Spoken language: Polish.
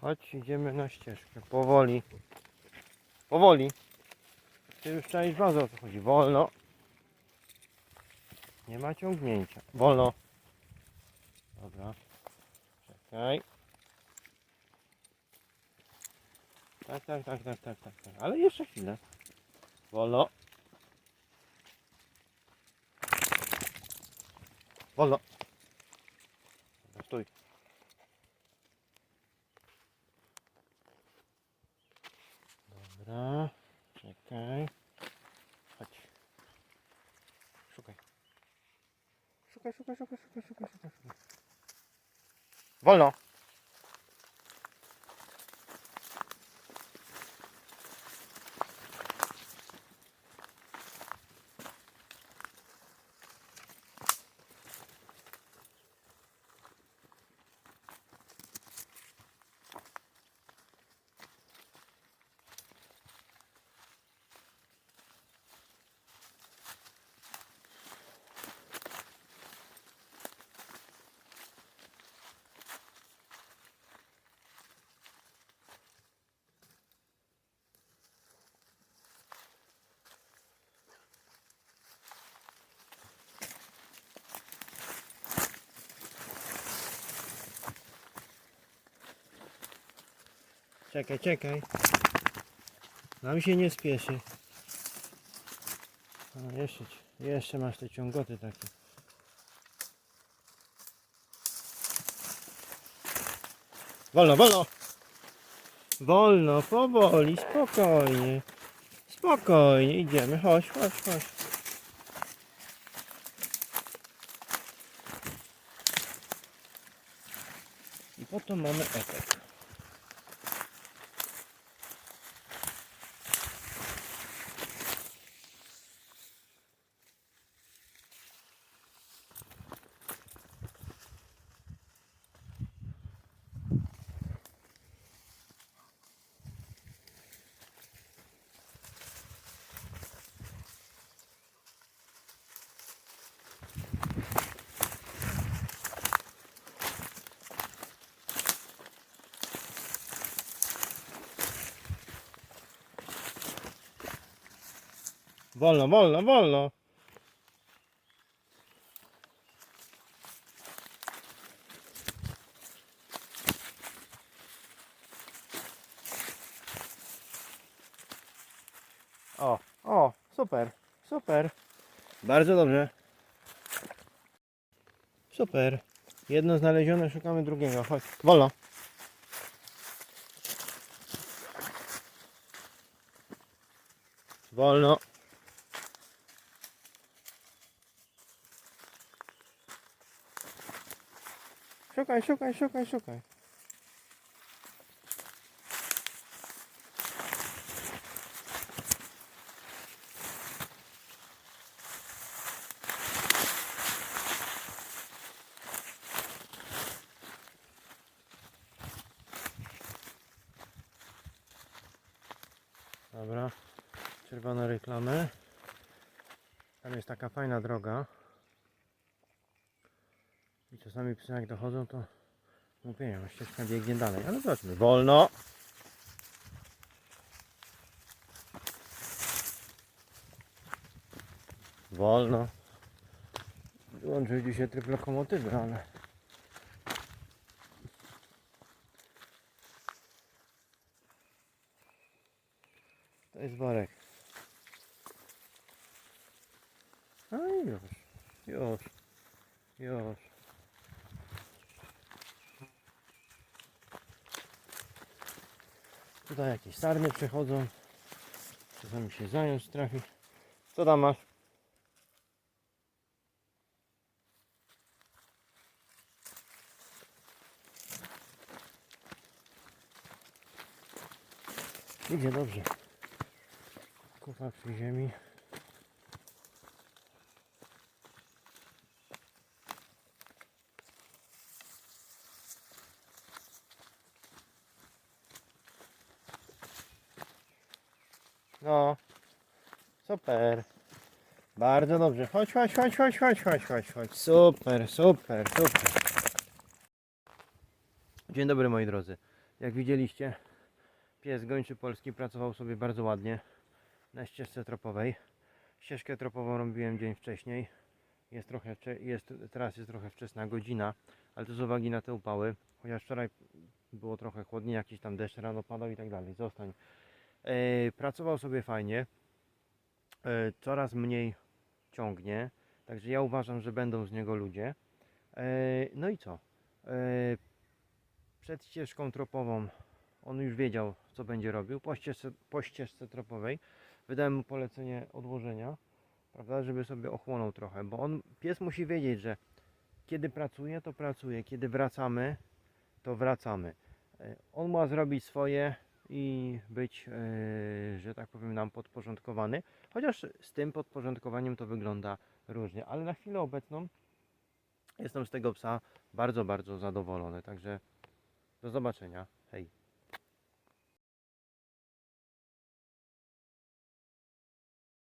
Chodź, idziemy na ścieżkę. Powoli. Powoli. Ty już czaisz bardzo o co chodzi. Wolno. Nie ma ciągnięcia. Wolno. Dobra. Czekaj. Tak, tak, tak, tak, tak, tak, tak. Ale jeszcze chwilę. Wolno. Wolno. Stój. Dobra. Czekaj. Chodź. Szukaj. Szukaj, szukaj, szukaj, szukaj, szukaj, szukaj. Wolno. Czekaj, czekaj. Nam się nie spieszy. A, jeszcze, jeszcze masz te ciągoty takie. Wolno, wolno! Wolno, powoli, spokojnie. Spokojnie, idziemy. Chodź, chodź, chodź. I potem mamy efekt. Wolno, wolno, wolno. O, o, super, super. Bardzo dobrze. Super. Jedno znalezione, szukamy drugiego. Chodź, wolno. Wolno. Szukaj, szukaj, szukaj, szukaj. Dobra, czerwone reklamy. Tam jest taka fajna droga. I czasami psy jak dochodzą, to mówię, a ścieżka biegnie dalej. Ale zobaczmy, wolno. Wolno. Wyłączył dzisiaj tryb lokomotywy, ale... To jest worek. A i już, już, już. Tutaj jakieś sarny przechodzą. Czasami się zając trafi. Co tam masz? Idzie dobrze. Kupa przy ziemi. No. Super. Bardzo dobrze. Chodź, chodź, chodź, chodź, chodź, chodź, chodź, chodź. Super, super, super. Dzień dobry moi drodzy. Jak widzieliście, pies gończy polski pracował sobie bardzo ładnie na ścieżce tropowej. Ścieżkę tropową robiłem dzień wcześniej. Jest trochę, jest, teraz jest trochę wczesna godzina, ale to z uwagi na te upały, chociaż wczoraj było trochę chłodniej, jakiś tam deszcz rano padał i tak dalej. Zostań. E, pracował sobie fajnie. E, coraz mniej ciągnie, także ja uważam, że będą z niego ludzie. E, no i co? Przed ścieżką tropową on już wiedział, co będzie robił. Po ścieżce, po ścieżce tropowej wydałem mu polecenie odłożenia, prawda, żeby sobie ochłonął trochę, bo on, pies musi wiedzieć, że kiedy pracuje, to pracuje, kiedy wracamy, to wracamy. On ma zrobić swoje i być, e, że tak powiem, nam podporządkowany, chociaż z tym podporządkowaniem to wygląda różnie, ale na chwilę obecną jestem z tego psa bardzo, bardzo zadowolony, także do zobaczenia, hej.